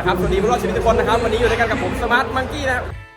นะครับสวัสดีผู้รอดชีวิตทุกคนนะครับ วันนี้อยู่ด้วยกันกับผมสมาร์ทมังกี้นะครับ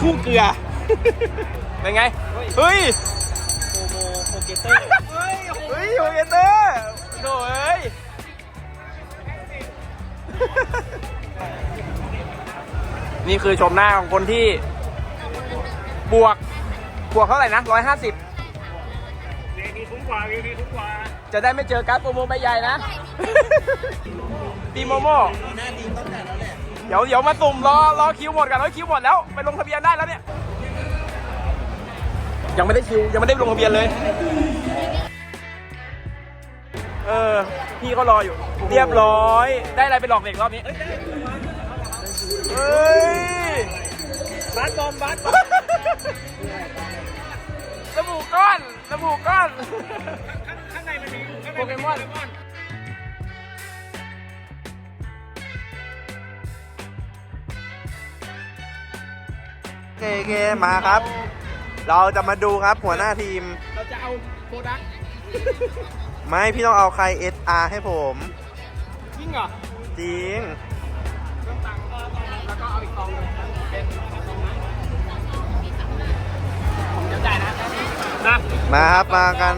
คู่เกลือ เป็นไง เฮ้ยโมโมโปเกเตอร์ เฮ้ยเฮ้ยโอเกเตอร์โถ่เอ้ยนี่คือชมหน้าของคนที่ บวก บวกเท่าไหร่นะร้อยห้าสิบเรียนีทุกกว่าเรียนีทุกกว่า จะได้ไม่เจอการ์ดโปรโมใบใหญ่นะตีโมโม เดี๋ยวเดี๋ยวมาตุ่มรอรอคิวหมดกันแล้วคิวหมดแล้วไปลงทะเบียนได้แล้วเนี่ย ยังไม่ได้คิวยังไม่ได้ลงทะเบียนเลย เออพี่เขารออยู่ เรียบร้อย ได้อะไรไปหลอกเด็กรอบนี้เอ้ยบัสบอมบัสสบู่ก้อนสบู่ก้อน ข้างในมันมีข้างในโปเกมอน โอเคโอเคมาครับ เราจะมาดูครับหัวหน้าทีม เราจะเอาโปรดักต์ไม่พี่ต้องเอาใคร SR ให้ผมจริงเหรอจริงเครื่องตังค์แล้วก็เอาอีกกองหนึงเป็นกองนะผมจะจ่ายนะนะมาครับมากัน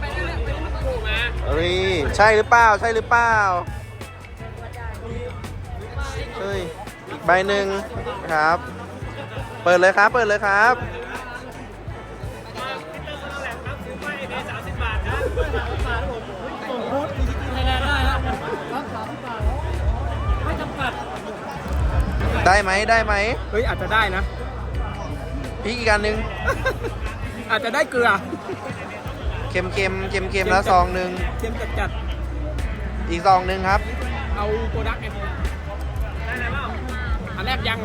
ไปเรื่อยๆไปเรื่อยๆถูกมารีใช่หรือเปล่า ใช่หรือเปล่า เฮ้ยอีก ใบหนึ่งครับ เปิดเลยครับ เปิดเลยครับได้ไหมได้ไหมเฮ้ยอาจจะได้นะ พี่อีกอันหนึ่งอาจจะได้เกลือ เค็มเค็มเค็มเค็มแล้วซองหนึ่งเค็มจัดอีกซองหนึ่งครับๆเอาโปรดักต์ไงได้ไหมเปล่า อันแรกยังเ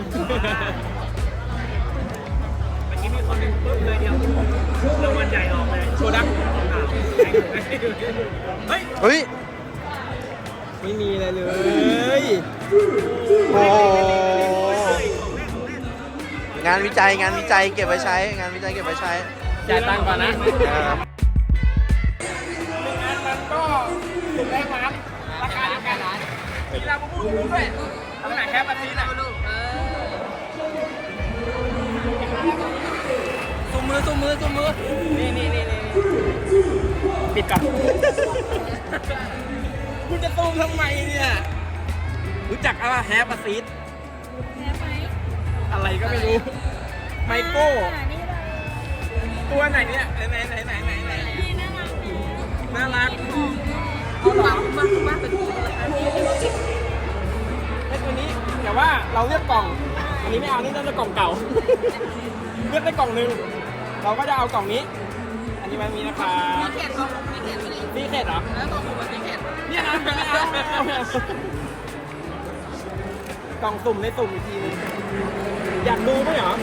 มื่อกี้มีคนหนึ่งปุ๊บเลยเดียวรางวัลใหญ่ออกเลยโปรดักต์เฮ้ยเฮ้ย ไม่มีอะไรเลย โอ้โหงานวิจัยงานวิจัยเก็บไว้ใช้ งานวิจัยเก็บไว้ใช้จ่ายตังค์ก่อนนะเอองานมันก็ถูกแรกมาครับราคาเดียวกันมีลาบูบูด้วย ตำแหน่งแค่ปันนี้นะซุมมือซุมมือซุมมือ นี่นี่นี่นี่ปิดก่อนคุณจะตูมทำไมเนี่ย รู้จักอะไรแฮปซีดอะไรก็ไม่รู้ ไมโก้ตัวไหนเนี่ย ไหนไหนไหนไหนไหนไหนน่ารักเอาหรอมากมากเป็นไอ้ตัวนี้แต่ว่า เราเลือกกล่อง อันนี้ไม่เอา นี่น่าจะกล่องเก่า เลือกได้กล่องหนึ่งเราก็จะเอากล่องนี้ อันนี้มันมีนะคะมีเขตกล่องมีเขตมีเขตเหรอ แล้วกล่องสุ่มมีเขตเนี่ยนะไม่เอากล่องสุ่มในสุ่มอีกทีนึงอยากดูไหมเหรอ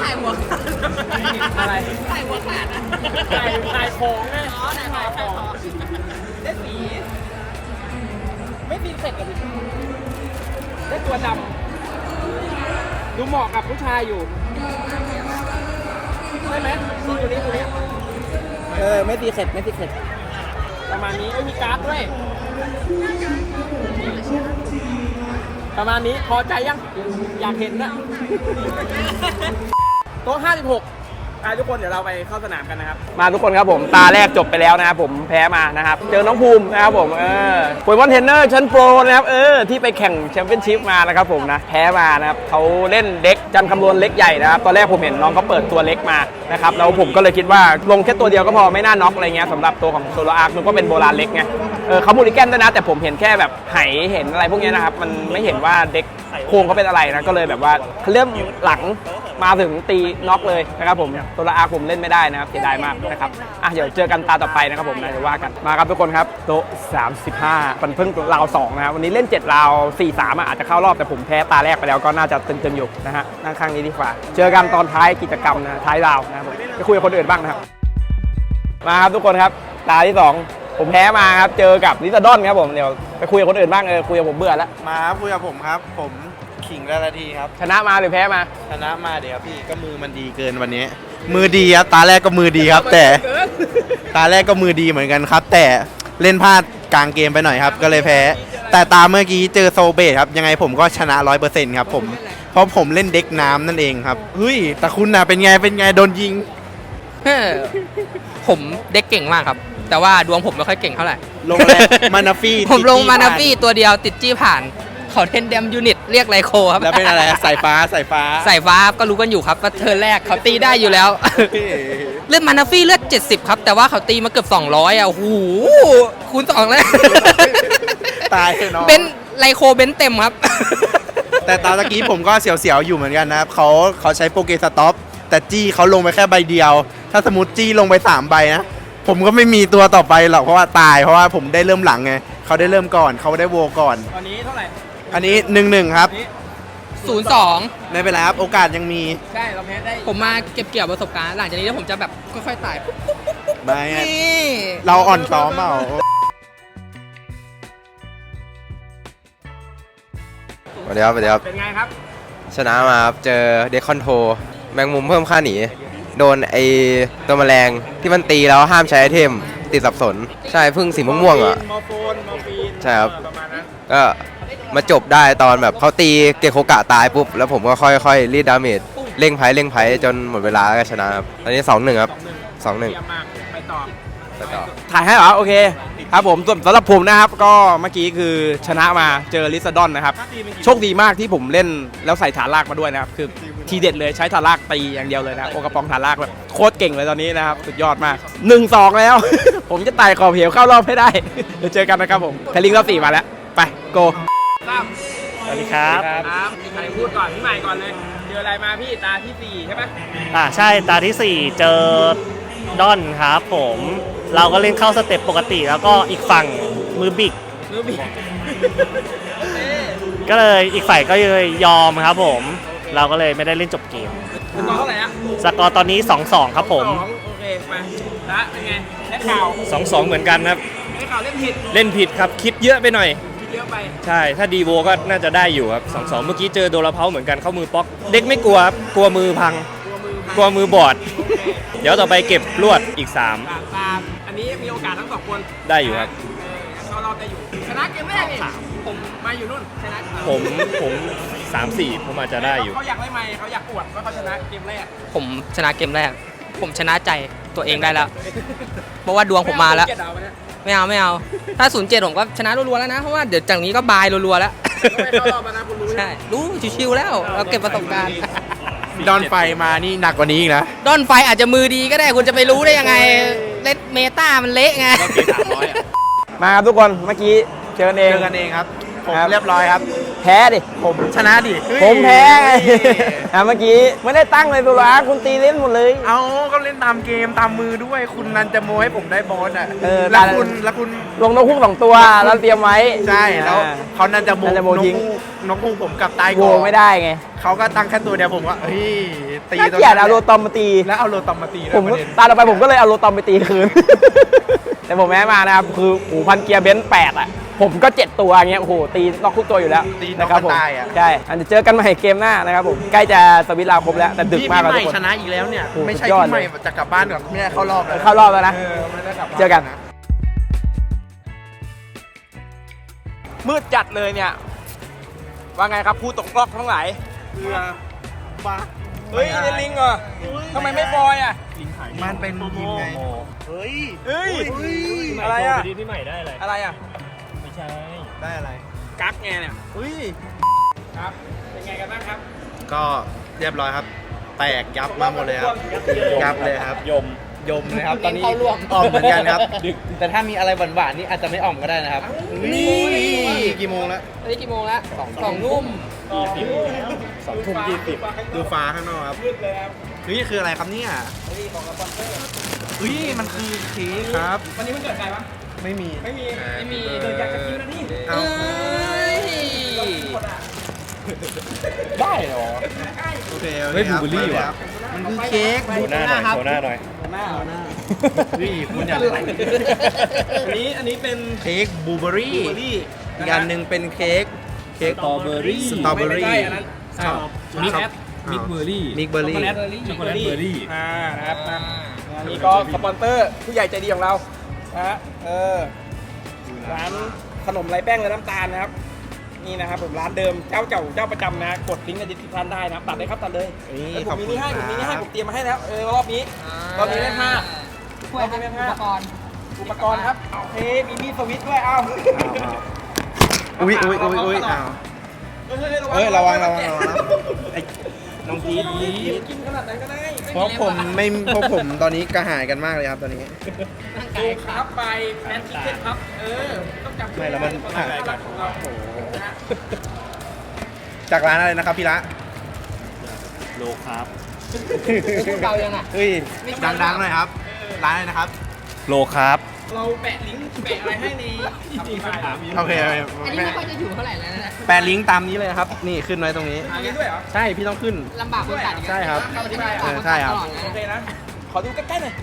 ถ่ายหัวขาดอะไร ถ่ายหัวขาดอะถ่ายถ่ายของไงอ๋อถ่ายของถ่ายของได้สีไม่ตีเสร็จกับดิ ได้ตัวดำดูเหมาะกับผู้ชายอยู่ใช่ไหมนี่ตัวนี้ตัวนี้เออ ไม่ตีเสร็จไม่ตีเสร็จประมาณนี้ไม่มีการ์ดด้วย ประมาณนี้พอใจยัง อยากเห็นนะ โต๊ะ56 อะทุกคนเดี๋ยวเราไปเข้าสนามกันนะครับ มาทุกคนครับผมตาแรกจบไปแล้วนะครับผมแพ้มานะครับ เจอน้องภูมินะครับผมเออโปรบอลเทรนเนอร์ชั้นโปรนะครับเออที่ไปแข่งแชมเปี้ยนชิพมานะครับผมนะแพ้มานะครับเขาเล่นเด็กจันคำนวณเล็กใหญ่นะครับตอนแรกผมเห็นน้องเขาเปิดตัวเล็กมานะครับแล้วผมก็เลยคิดว่าลงแค่ตัวเดียวก็พอไม่น่าน็อกอะไรเงี้ยสำหรับตัวของโซโลอาร์คมันก็เป็นโบราณเล็กไงเออเขามูลิแกนด้วยนะ แต่ผมเห็นแค่แบบไหเห็นอะไรพวกนี้นะครับมันไม่เห็นว่าเด็กโครงเขาเป็นอะไรนะก็เลยแบบว่าเขาเริ่มหลัง มาถึงตีน็อกเลยนะครับผมตัวละอาผมเล่นไม่ได้นะครับเสียดายมากนะครับอะเดี๋ยวเจอกันตาต่อไปนะครับผมนะเดี๋ยวว่ากันมาครับทุกคนครับโต๊ะ35มันเพิ่งราว2นะครับวันนี้เล่น7ราว4-3อะอาจจะเข้ารอบแต่ผมแพ้ตาแรกไปแล้วก็น่าจะตึงๆอยู่นะฮะนั่งข้างนี้ดีกว่า เจอกันตอนท้ายกิจกรรมนะท้ายราวนะครับผมไปคุยกับคนอื่นบ้างนะครับมาครับทุกคนครับตาที่สองผมแพ้มาครับเจอกับลิซาดอนครับผมเดี๋ยวไปคุยกับคนอื่นบ้างเออคุยกับผมเบื่อแล้วมาครับคุยกับผมครับ ผม ขิงละนาทีครับ ชนะมาหรือแพ้มาชนะมาเดี๋ยวพี่ก็มือมันดีเกินวันนี้ มือดีครับตาแรกก็มือดีครับ แต่ตาแรกก็มือดีเหมือนกันครับ แต่เล่นพลาดกลางเกมไปหน่อยครับ ก็เลยแพ้ แต่ตาเมื่อกี้เจอโซเบตครับ ยังไงผมก็ชนะร้อยเปอร์เซ็นต์ครับผมเพราะผมเล่นเด็กน้ำนั่นเองครับเฮ้ยแต่คุณน่ะเป็นไงเป็นไงโดนยิง เฮ้อผมเด็กเก่งมากครับ แต่ว่าดวงผมไม่ค่อยเก่งเท่าไหร่ ลงแรกมานาฟี่ผมลงติดจี้มานาฟี่ตัวเดียวติดจี้ผ่าน เขาเทนเดมยูนิตเรียกไลโคครับแล้วเป็นอะไรสายฟ้าสายฟ้าใส่ฟ้าก็รู้กันอยู่ครับว่าเธอแรกเขาตีได้อยู่แล้ว เลือดมานาฟี่เลือด 70 ครับ แต่ว่าเขาตีมาเกือบ 200อะโอ้โหคูณสองเลยตายเนาะเบนซ์ไลโคเบนซ์เต็มครับ แต่ตอนตะกี้ผมก็เสียวๆอยู่เหมือนกันนะครับเขาเขาใช้โปรเกสต็อปแต่จี้เขาลงไปแค่ใบเดียว ถ้าสมมติจี้ลงไป3ใบนะผมก็ไม่มีตัวต่อไปหรอกเพราะว่าตายเพราะว่าผมได้เริ่มหลังไงเขาได้เริ่มก่อนเขาได้โวก่อน ตอนนี้เท่าไหร่ อันนี้หนึ่งหนึ่งครับ02ไม่เป็นไรครับ โอกาสยังมีใช่เราแพ้ได้ผมมาเก็บเกี่ยวประสบการณ์ หลังจากนี้แล้วผมจะแบบค่อยๆไต่ปุ๊บไม่ไงนี่เราอ่อนซ้อมเปล่าสวัสดีครับสวัสดีครับ เป็นไงครับ ชนะมาครับ เจอเดคอนโท แมงมุมเพิ่มค่าหนี โดนไอตัวแมลงที่มันตีแล้วห้ามใช้ไอเทม ติดสับสน ใช่เพึ่งสีม่วงๆอะ มอร์โฟนมอร์ฟีนใช่ครับเออประมาณนั้นก็ มาจบได้ตอนแบบเขาตีเกโคกะตายปุ๊บ แล้วผมก็ค่อยๆรีดดาเมจเร่งไพ่เร่งไพ่จนหมดเวลาแล้วก็ชนะครับตอนนี้2-1ครับสองหนึ่ง2-1เยี่ยมมากไปต่อไปต่อ ถ่ายให้เหรอ โอเค ครับผมส่วนสำหรับผมนะครับ ก็เมื่อกี้คือชนะมาเจอลิซาดอนนะครับ โชคดีมากที่ผมเล่นแล้วใส่ฐานลากมาด้วยนะครับ คือทีเด็ดเลยใช้ฐานลากตีอย่างเดียวเลยนะครับโอกระปองฐานลากแบบโคตรเก่งเลยตอนนี้นะครับ สุดยอดมาก1 2แล้ว ผมจะไต่ขอบเหวเข้ารอบให้ได้ เดี๋ยวเจอกันนะครับผมแพลิงรอบสี่มาแล้ว ไป โกสวัสดีครับ ครับใครพูดก่อนพี่ใหม่ก่อนเลย เจออะไรมาพี่ตาที่สี่ใช่ไหมอ่าใช่ตาที่ 4 เจอดอนครับผม เราก็เล่นเข้าสเต็ปปกติ แล้วก็อีกฝั่งมือบิก มือบีก็เลยอีกฝ่ายก็เลยยอมครับผม เราก็เลยไม่ได้เล่นจบเกมคุณตอนเท่าไหร่อะสกอร์ตอนนี้ 2-2 ครับผม สองโอเคไปละเป็นไงได้ข่าว2-2เหมือนกันครับ ได้ข่าวเล่นผิด เล่นผิดครับคิดเยอะไปหน่อยคิดเย อะไปใช่ถ้าดีโวก็น่าจะได้อยู่ครับ2-2เมื่อกี้เจอโดราเพาเหมือนกันเข้ามือป๊อก เด็กไม่กลัวครับกลัวมือพังตัวมือพังกลัวมือบอด เดี๋ยวต่อไปเก็บลวดอีกตามตามอันนี้มีโอกาสทั้งสองคนได้อยู่ครับ เออเข้ารอบได้อยู่ ชนะเกมแรกนี่ผมมาอยู่นู่นชนะ3ผมผม3-4ผมอาจจะได้อยู่ เขาอยากได้ไมค์เขาอยากอวดว่าเขาชนะเกมแรกผมชนะเกมแรก ผมชนะใจตัวเองได้แล้ว เพราะว่าดวงผมมาแล้วเจ็ดเอาไปเนี่ย ไม่เอาไม่เอา ถ้า07ผมก็ชนะรัวๆแล้วนะ เพราะว่าเดี๋ยวจากนี้ก็บายรัวๆแล้ว ไม่เข้ารอบแล้วนะคุณรู้ใช่ รู้ชิวๆแล้ว เราเก็บประสบการณ์ดอนไฟมานี่หนักกว่านี้อีกนะดอนไฟอาจจะมือดีก็ได้คุณจะไปรู้ได้ยังไงเล่นเมตามันเละไงมาครับทุกคนเมื่อกี้เจอกันเอง เจอกันเองครับ ผมครับ เรียบร้อยครับ แพ้ดิ ผมชนะดิผมแพ้ไง อะเมื่อกี้ไม่ได้ตั้งเลยตัวละคุณตีเล่นหมดเลย เอาก็เล่นตามเกมตามมือด้วย คุณนันจะโมให้ผมได้บอลอะเออแล้วตาคุณแล้วคุณ ลงนกฮูกสองตัวแล้วเตรียมไว้ใช่ แล้วอ่า เขานันจะโมนันจะโมนกทิ้งฮูกนกฮูกผมกลับตายโวก่อนไม่ได้ไงเขาก็ตั้งแค่ตัวเดียวผมว่าเฮ้ย ตีน่าตัวเกลียดเอาโรนั้นตอมมาตี แล้วเอาโรตอมมาตีด้วผยมประเด็นตาต่อไปผมก็เลยเอาโรตอมไปตีคืน แต่ผมแม้มานะครับ คือหูพันเกียร์เบนซ์แปดอะ ผมก็เจ็ดตัวอย่างเงี้ยโอ้โหตีนอกทุกตัวอยู่แล้วตีนนะกครับกผมระตายอะใช่อันจะเจอกันใหม่เกมหน้านะครับผมใกล้จะสวิตช์ลาวครบแล้วแต่ดึกพี่มากพี่แล้วใหทุม่กคนชนะอีกแล้วเนี่ย โอ้โหไม่ใช่สุดยอดพี่ใหม่เลยจะกลับบ้านก่อนไม่ได้เข้ารอบแล้วเข้ารอบแล้วนะเออไม่ได้กลับบ้านเจอกันนะ มืดจัดเลยเนี่ย ว่าไงครับผู้ตกรอบทั้งหลายเรือบ้าเฮ้ยเป็นลิงเหรอทำไมไม่บอยอะมันเป็นยิงไงเฮ้ยเฮ้ยเฮ้ยอะไรอะดีพี่ใหม่ได้อะไรอะไรอะไม่ ใช่ได้อะไร กั๊กไงเนี่ยเฮ้ย ครับ เป็นไงกันบ้างครับ ก็เรียบร้อยครับ แตกยับมาหมดเลยครับ ยับเลยครับ ยม ยมเลยครับ ตอนนี้เข้าร่วมอ่อมเหมือนกันครับ แต่ถ้ามีอะไรหวานๆนี่อาจจะไม่อ่อมก็ได้นะครับ นี่กี่โมงแล้วตอนนี้กี่โมงแล้วสองสองนุ่มสองทุ่มยี่สิบดูฟ้าข้างนอกครับมืดเลยครับเฮ้ยคืออะไรครับเนี่ยเฮ้ยของสปอนเซอร์เฮ้ยมันคือเค้กครับ วันนี้มันเกิดใครวะ ไม่มี ไม่มีไม่มีเกิดอยากจะกินนะนี่เอ้าหมดอะได้เหรอ โอเคโอเคเฮ้ยบลูเบอร์รี่ว่ะครับมันคือเค้กโชว์หน้าหน่อยครับโชว์หน้าหน่อยหน้าหน้าเฮ้ยคุณอย่าอันนี้อันนี้เป็นเค้กบลูเบอร์รี่บลูเบอร์รี่อีกอันหนึ่งเป็นเค้กเค้กสตรอเบอร์รี่สตรอเบอร์รี่ ไม่ใช่อันนั้นชอบมิกชอบมิกเบอร์รี่มิกเบอร์รี่ช็อกโกแลตช็อกโกแลตเบอร์รี่ อ่านะครับนะอันนี้ก็สปอนเซอร์ผู้ใหญ่ใจดีของเรา นะฮะเออร้านขนมไร้แป้งและน้ำตาลนะครับ นี่นะครับผมร้านเดิมเจ้าเก่าเจ้าประจำนะกดลิงก์ในดิสคริปชันได้นะครับตัดเลยครับตัดเลยนี่เอ้ยผขอมบมีคุณนี่ให้ผมมีนี่ให้ครับผมเตรียมมาให้แล้วเออรอบนี้รอบนี้ได้ห้า ถ้วยอุปกรณ์อุปกรณ์ครับโอเคมีมีดสวิตช์ด้วยเอ้าอุ้ยอุ้ยอุ้ยอุ้ยอ้าวเฮ้ยเอ้ยระวังระวังระวังนะไอ้ น้องพีทพีทกินขนาดไหนก็ได้เพราะผมไม่เพราะผมตอนนี้กระหายกันมากเลยครับตอนนี้ดูครับไปแฟนชิคเก้นครับ เออ ต้องจำไม่แล้วมันความน่ารักของเราโอ้โหนะฮะจากร้านอะไรนะครับพี่ละโลครับพูดเบายังอะเฮ้ยไม่ใช่ดังๆหน่อยครับ ร้านอะไรนะครับ โลครับ เราแปะลิงก์แปะอะไรให้ในคำอธิบายอะโอเคโอเคอันนี้ไม่ค่อยจะอยู่เท่าไหร่แล้วนะแปะลิงก์ตามนี้เลยครับ นี่ขึ้นไว้ตรงนี้อันนี้ด้วยเหรอใช่พี่ต้องขึ้น ลำบากคนตัดอีกแล้วใช่ครับ คำอธิบายเออใช่ครับตลอดเลยโอเคนะนะ ขอดูใกล้ๆหน่อย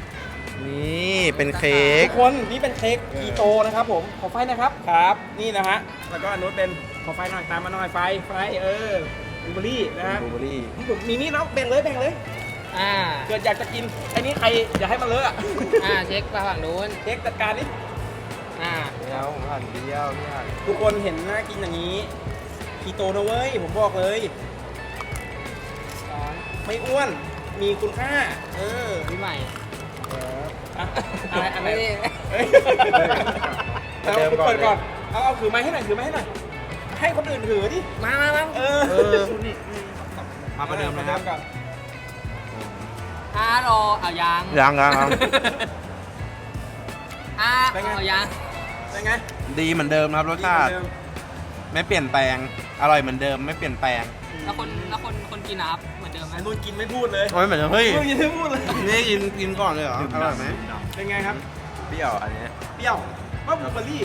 นี่เป็นเค้ก ทุกคนนี่เป็นเค้กคีโตนะครับผม ขอไฟนะครับ ครับ นี่นะฮะ แล้วก็อันนู้นเป็นขอไฟหน่อยตามมาหน่อยไฟ ไฟเออบูเบอรี่นะฮะบลูเบอร์รี่ผมมีนี่เนาะแบ่งเลยแบ่งเลย อ่า เกิดอยากจะกินไอ้นี่ใครอย่าให้มันเลอะอะอ่าเช็คไปฝั่งนู้นเค้กจัดการดิอ่า เดียวผมหั่นเดียวพี่หั่นทุกคนเห็นน่ากินอย่างนี้คีโตนะเว้ย ผมบอกเลย ไม่อ้วนมีคุณค่า เออพี่ใหม่อะอะไรอะไรเอ้ยเอ้ยเอาเปิดก่อน เอาเอาถือไม้ให้หน่อยถือไม้ให้หน่อย ให้คนอื่นถือดิ มามามาเออ เออนี่มาประเดิมนะครับ ก่อนอ่า รอเอายางยังยังยัง อ่าเอายางเป็นไงดีเหมือนเดิมครับรสชาติเดิมไม่เปลี่ยนแปลงอร่อยเหมือนเดิมไม่เปลี่ยนแปลงแล้วคนแล้วคนคนกินนะครับเหมือนเดิมไหมไอ้นุ่นกินไม่พูดเลยโอ้ยเหมือนเฮ้ยนุ่นกินไม่พูดเลย นี่กินกินก่อนเลยเหรออร่อยไหมเป็นไงครับ เปรี้ยวอันนี้เปรี้ยวว่าบลูเบอร์รี่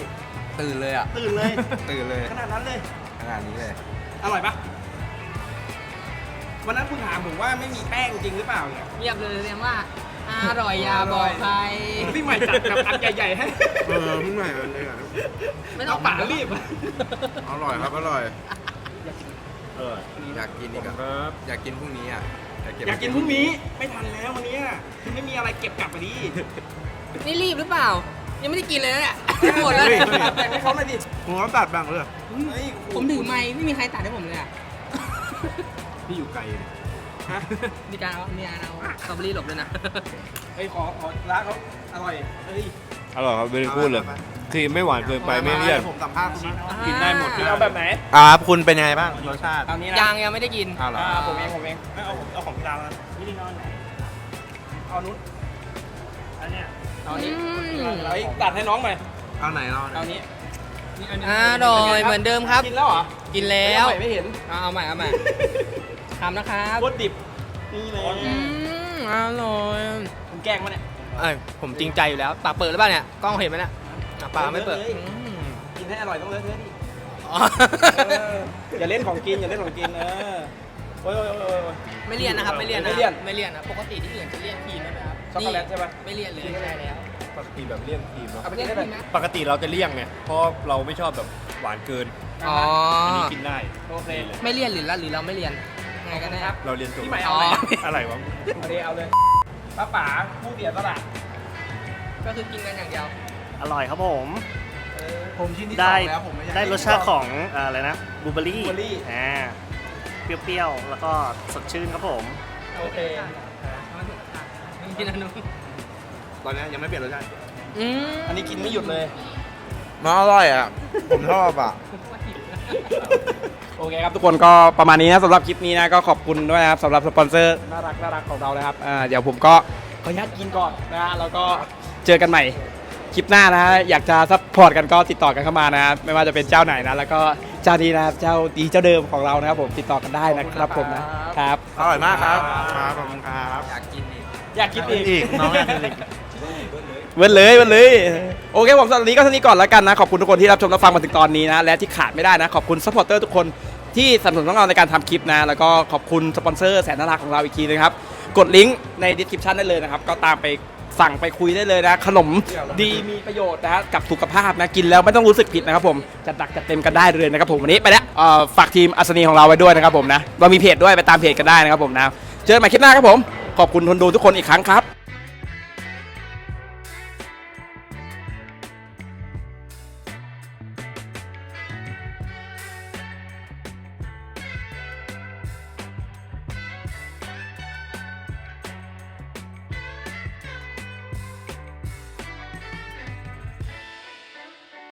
ตื่นเลยอะตื่นเลย ตื่นเลยขนาดนั้นเลยขนาดนี้เลย อร่อยปะ วันนั้นคุณถามผมว่าไม่มีแป้งจริงหรือเปล่าเนี่ยเงียบเลยเรียกว่าอร่อยอยาบอกใครพี่ใหม่จัดแบบอันใหญ่ๆให้เออเพิ่งใหม่เลยอะไม่ต้องป่ารีบอร่อยครับอร่อยเอออยากกินอีกอะครับอยากกินพรุ่งนี้อะอยากกินพรุ่งนี้ไม่ทันแล้ววันนี้คือไม่มีอะไรเก็บกลับมาดีนี่รีบหรือเปล่า ยังไม่ได้กินเลยนะเนี่ยหมดแล้วเฮ้ยแบ่งให้เขาหน่อยดิผมก็ตัดบ้างเลยเฮ้ยผมถือไม้ไม่มีใครตัดให้ผมเลยอะ พี่อยู่ไกลเลยฮะมีการเอามีการเอาสตรอเบอรี่หลบด้วยนะเฮ้ยขอขอร้านเขาอร่อยเฮ้ยอร่อยครับไม่ได้พูดเลยคือไม่หวานเกินไปไม่เลี่ยนผมสัมภาษณ์คุณนะกินได้หมดเอาแบบไหนอ่าครับคุณเป็นยังไงบ้างรสชาติเอานี้นะยังยังไม่ได้กิน อ้าวเหรออ่าผมเองผมเองไม่เอาเอาของพี่ดาวนะนี่นี่นอนไหนเอานู้นอันเนี้ยเอานี้อืมเฮ้ยตัดให้น้องหน่อยเอาไหนเราเอานี้นี่ อันนี้อร่อยเหมือนเดิมครับ กินแล้วเหรอกินแล้ว ไม่ไม่เห็นเอาเอาใหม่เอาใหม่ทำนะครับโคตรดิบ นี่เลยอืมอร่อยผมแกล้งมาเนี่ย เอ้ยผมจริงใจอยู่แล้วปากเปิดหรือเปล่าเนี่ยกล้องเห็นไหมเนี่ยอะปากไม่เปิดเลย อืมกินให้อร่อยต้องเลอะเทอะดิอ๋อเอออย่าเล่นของกินอย่าเล่นของกินเออโอ้ยโอ้ยโอ้ยโอ้ย ไม่เลี่ยนนะครับไม่เลี่ยนนะไม่เลี่ยน ไม่เลี่ยนนะปกติที่อื่นจะเลี่ยนครีมใช่ไหมครับ ช็อกโกแลตใช่ปะไม่เลี่ยนเลยใช่แล้วปกติแบบเลี่ยนครีมเนาะเอาไปเลี่กิยนนได้คไหมรีมนะปกติเราจะเลี่ยงไงเพราะเราไม่ชอบแบบหวานเกินอ๋ออันนี้กินได้โอเคไม่เลี่ยนหรือละหรือเราไม่เลี่ยนไงกันแน่ครับเราเรียนจบพี่ใหม่อ๋เอาออะไรอะไรวะเอาเลยเอาเลยป้าป๋าผู้เสียสละก็คือกินกันอย่างเดียวอร่อยครับผมเออผมชิ้นที่สได้องแล้วผมไม่อยากได้รสชาติของอ่าอะไรนะบลูเบอร์รี่บลูเบอร์รี่อ่าเปรี้ยวๆแล้วก็สดชื่นครับผมโอเค กินอันนู้นตอนนี้ยังไม่เปลี่ยนรสชาติอืมอันนี้กินไม่หยุดเลย มันอร่อยอะ ผมชอบอะ โอเคครับทุกคนก็ประมาณนี้นะสำหรับคลิปนี้นะก็ขอบคุณด้วยนะครับสำหรับสปอนเซอร์น่ารักน่ารักของเรานะครับอ่าเดี๋ยวผมก็ขออนุญาตกินก่อนนะฮะแล้วก็เจอกันใหม่คลิปหน้านะฮะอยากจะซัพพอร์ตกันก็ติดต่อกันเข้ามานะไม่ว่าจะเป็นเจ้าไหนนะแล้วก็เจ้านี้นะครับเจ้าดีเจ้าเดิมของเรานะครับผมติดต่อกันได้นะครับผมนะครับ อร่อยมากครับ ครับ ขอบคุณครับ อยาก กินอีกอีกน้องอยากกินอีก เว้นเลยเว้นเลยโอเคผมสำหรับวันนี้ก็เท่านี้ก่อนแล้วกันนะ ขอบคุณทุกคนที่รับชมรับฟังมาถึงตอนนี้นะ และที่ขาดไม่ได้นะ ขอบคุณซัพพอร์เตอร์ทุกคนที่สนับสนุนเราในการทำคลิปนะ แล้วก็ขอบคุณสปอนเซอร์แสนน่ารักของเราอีกทีนะครับ กดลิงก์ในดีสคริปชันได้เลยนะครับ ก็ตามไปสั่งไปคุยได้เลยนะ ขนมดีมีประโยชน์นะกับสุขภาพนะกินแล้วไม่ต้องรู้สึกผิดนะครับผมจัดหนักจัดเต็มกันได้เลยนะครับผมวันนี้ไปแล้วเอ่อฝากทีมอัศนีของเราไว้ด้วยนะครับผมนะเรามีเพจด้วยไปตามเพจกันได้นะครับผมนะเจอกันใหม่คลิปหน้าครับผม ขอบคุณคนดูทุกคนอีกครั้งครับ